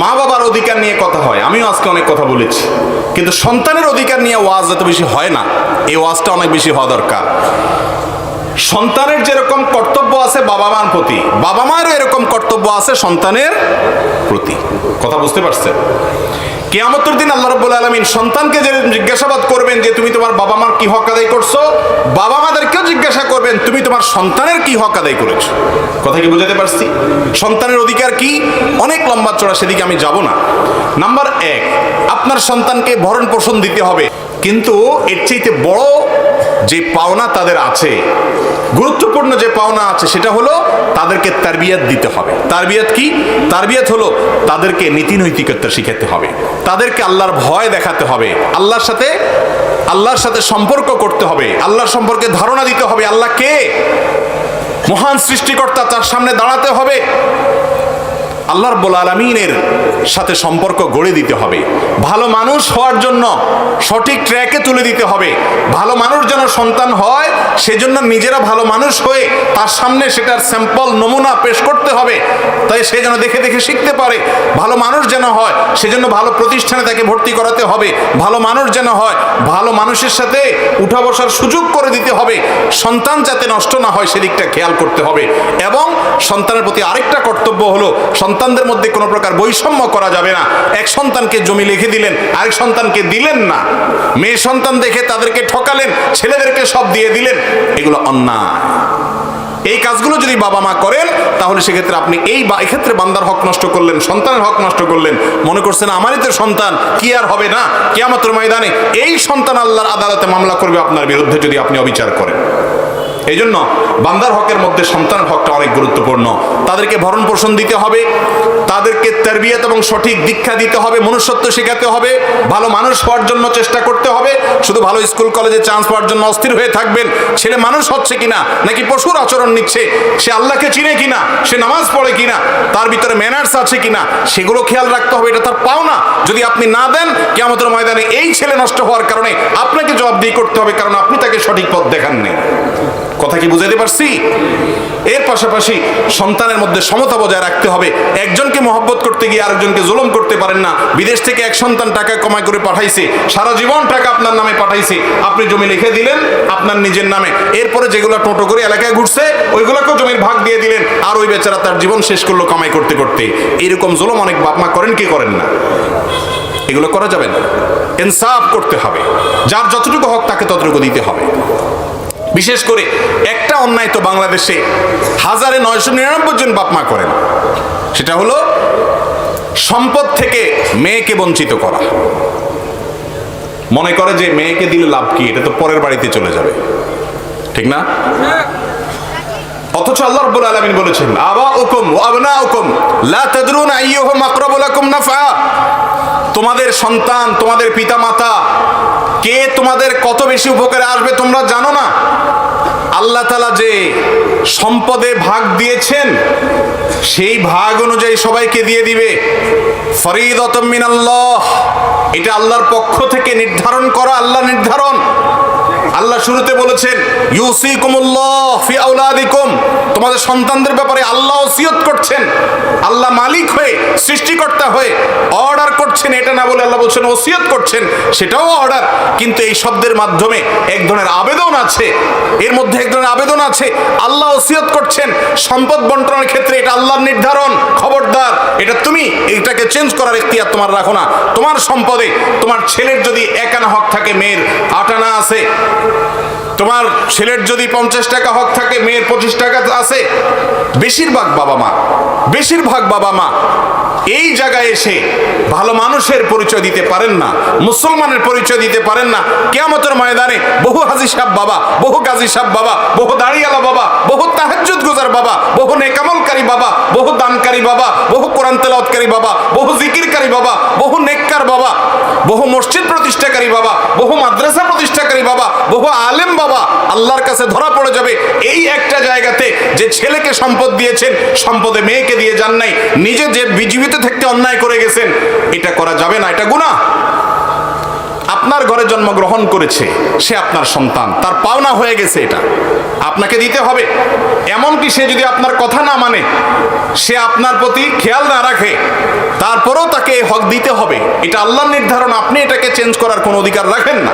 মা বাবার অধিকার নিয়ে কথা হয়। আমিও আজকে অনেক কথা বলেছি। কিন্তু সন্তানের অধিকার নিয়ে ওয়াজ এত বেশি হয় না। এই ওয়াজটা অনেক বেশি হওয়া দরকার। সন্তানের যেরকম কর্তব্য আছে বাবা মার প্রতি, বাবা মায়েরও এরকম কর্তব্য আছে সন্তানের প্রতি। কথা বুঝতে পারছেন? কেয়ামতের দিন আল্লাহ রব্বুল আলমিন সন্তানকে যে জিজ্ঞাসাবাদ করবেন যে তুমি তোমার বাবা মার কি হক আদায় করছ বাবা মাদেরকেও জিজ্ঞাসা করবেন, তুমি তোমার সন্তানের কি হক আদায় করেছ? কথা কি বুঝাতে পারছি? সন্তানের অধিকার কি? অনেক লম্বা চড়া, সেদিকে আমি যাব না। নাম্বার এক, আপনার সন্তানকে ভরণ পোষণ দিতে হবে। কিন্তু এর চাইতে বড় যে পাওনা তাদের আছে গুরুত্বপূর্ণ যে পাওনা আছে সেটা হলো তাদেরকে তারবিয়াত দিতে হবে। তারবিয়াত কি? তারবিয়াত হলো তাদেরকে নীতি নৈতিকতা শিখাতে হবে। তাদেরকে আল্লাহর ভয় দেখাতে হবে। আল্লাহর সাথে আল্লাহর সাথে সম্পর্ক করতে হবে। আল্লাহর সম্পর্কে ধারণা দিতে হবে আল্লাহ কে মহান সৃষ্টিকর্তা তার সামনে দাঁড়াতে হবে। আল্লাহ রব্বুল আলমিনের সাথে সম্পর্ক গড়ে দিতে হবে। ভালো মানুষ হওয়ার জন্য সঠিক ট্র্যাকে তুলে দিতে হবে। ভালো মানুষ যেন সন্তান হয়, সেজন্য নিজেরা ভালো মানুষ হয়ে তার সামনে সেটার স্যাম্পল নমুনা পেশ করতে হবে। তাই সে যেন দেখে দেখে শিখতে পারে। ভালো মানুষ যেন হয়, সেজন্য ভালো প্রতিষ্ঠানে তাকে ভর্তি করাতে হবে। ভালো মানুষ যেন হয়, ভালো মানুষের সাথে উঠা বসার সুযোগ করে দিতে হবে। সন্তান যাতে নষ্ট না হয়, সেদিকটা খেয়াল করতে হবে। এবং সন্তানের প্রতি আরেকটা কর্তব্য হলো সন্তানদের মধ্যে কোনো প্রকার বৈষম্য করা যাবে না। এক সন্তানকে জমি লিখে দিলেন, আরেক সন্তানকে দিলেন না। মেয়ে সন্তান দেখে তাদেরকে ঠকালেন, ছেলেদেরকে সব দিয়ে দিলেন, এগুলো অন্যায়। এই কাজগুলো যদি বাবা মা করেন, তাহলে সেক্ষেত্রে আপনি এই বা, এক্ষেত্রে বান্দার হক নষ্ট করলেন, সন্তানের হক নষ্ট করলেন। মনে করছেন আমারই তো সন্তান, কি আর হবে না? কেয়ামতের ময়দানে এই সন্তান আল্লাহর আদালতে মামলা করবে আপনার বিরুদ্ধে যদি আপনি অবিচার করেন। এই জন্য বান্দার হকের মধ্যে সন্তানের হকটা অনেক গুরুত্বপূর্ণ। তাদেরকে ভরণ পোষণ দিতে হবে, তাদেরকে তারবিয়ত এবং সঠিক দীক্ষা দিতে হবে, মনুষ্যত্ব শেখাতে হবে, ভালো মানুষ হওয়ার জন্য চেষ্টা করতে হবে, শুধু ভালো স্কুল, কলেজে চান্স পাওয়ার জন্য অস্থির হয়ে থাকবেন, ছেলে মানুষ হচ্ছে কিনা, নাকি পশুর আচরণ নিচ্ছে, সে আল্লাহকে চিনে কিনা, সে নামাজ পড়ে কিনা, তার ভিতরে ম্যানার্স আছে কিনা, সেগুলো খেয়াল রাখতে হবে, এটা তার পাওনা। যদি আপনি না দেন কেমতের ময়দানে এই ছেলে নষ্ট হওয়ার কারণে আপনাকে জবাবদিহি করতে হবে, কারণ আপনি তাকে সঠিক পথ দেখাননি। কথা কি বুঝাতে পারছি? এর পাশাপাশি সন্তানের মধ্যে সমতা বজায় রাখতে হবে। একজনকে মহব্বত করতে গিয়ে আরেকজনকে জুলুম করতে পারেন না। বিদেশ থেকে এক সন্তান টাকা কমাই করে পাঠাইছে। সারা জীবন টাকা আপনার নামে পাঠাইছে। আপনি জমি লিখে দিলেন আপনার নিজের নামে। এরপরে যেগুলো টোটো করে এলাকায় ঘুরছে, ওইগুলোকেও জমির ভাগ দিয়ে দিলেন। আর ওই বেচারা তার জীবন শেষ করল কামাই করতে করতে। এরকম জুলুম অনেক বাপ মা করেন কি করেন না? এগুলো করা যাবে না। ইনসাফ করতে হবে। যার যতটুকু হক তাকে ততটুকু দিতে হবে। বিশেষ করে একটা অন্যায় তো বাংলাদেশে হাজারে নয়শো নিরানব্বই জন বাপমা করেন। সেটা হলো সম্পদ থেকে মেয়েকে বঞ্চিত করা। মনে করে যে মেয়েকে দিলে লাভ কি? এটা তো পরের বাড়িতে চলে যাবে। ঠিক না? অথচ আল্লাহ রাব্বুল আলামিন বলেছেন আবা উকুম আবনা উকুম লা তাদরুন আইয়ুহুম আকরাবু লাকুম নাফা তোমাদের সন্তান, তোমাদের পিতামাতা কে তোমাদের কত বেশি উপকারে আসবে তোমরা জানো না? আল্লাহ তালা যে সম্পদে ভাগ দিয়েছেন, সেই ভাগ অনুযায়ী সবাইকে দিয়ে দিবে। ফরিদত মিনাল্লাহ, এটা আল্লাহর পক্ষ থেকে নির্ধারণ করা, আল্লাহ নির্ধারণ। আল্লাহ শুরুতে বলেছেন, ইউসিকুমুল্লাহ ফি আউলাদিকুম তোমাদের সন্তানদের ব্যাপারে আল্লাহ ওসিয়ত করছেন। আল্লাহ মালিক হয়ে, সৃষ্টিকর্তা হয়ে অর্ডার করছেন, এটা না বলে আল্লাহ বলছেন ওসিয়ত করছেন, সেটাও অর্ডার কিন্তু এই শব্দের মাধ্যমে এক ধরনের আবেদন আছে। এর মধ্যে এক ধরনের আবেদন আছে। আল্লাহ ওসিয়ত করছেন। সম্পদ বন্টনের ক্ষেত্রে এটা আল্লাহর নির্ধারণ। খবরদার। চেঞ্জ করার এখতিয়ার তোমার রাখো না। তোমার সম্পদে তোমার ছেলের যদি একানা হক থাকে, মেয়ের আটানা আছে। তোমার ছেলের যদি পঞ্চাশ টাকা হক থাকে, মেয়ের পঁচিশ টাকা আছে। বেশিরভাগ বাবা মা, বেশিরভাগ বাবা মা এই জায়গায় এসে ভালো মানুষের পরিচয় দিতে পারেন না মুসলমানের পরিচয় দিতে পারেন না কেয়ামতের ময়দানে বহু হাজি সাহ বাবা বহু গাজী সাহ বাবা বহু দাঁড়িয়ালা বাবা বহু তাহাজ্জুদ গুজার বাবা বহু নেকামলকারী বাবা বহু দানকারী বাবা বহু কোরআন তেলাওয়াতকারী বাবা বহু জিকিরকারী বাবা বহু নেককার বাবা বহু মসজিদ প্রতিষ্ঠাকারী বাবা বহু মাদ্রাসা প্রতিষ্ঠাকারী বাবা বহু আলেম বাবা আল্লাহর কাছে ধরা পড়ে যাবে। এই একটা জায়গাতে যে ছেলেকে সম্পদ দিয়েছেন, সম্পদে মেয়েকে দিয়ে যান নাই, নিজে যে বিজীবিত থাকতে অন্যায় করে গেছেন, এটা করা যাবে না, এটা গুনাহ। আপনার ঘরে জন্মগ্রহণ করেছে, সে আপনার সন্তান, তার পাওনা হয়ে গেছে এটা। আপনাকে দিতে হবে। এমনকি সে যদি আপনার কথা না মানে সে আপনার প্রতি খেয়াল না রাখে তার তারপরেও তাকে হক দিতে হবে। এটা আল্লাহর নির্ধারণ, আপনি এটাকে চেঞ্জ করার কোনো অধিকার রাখেন না।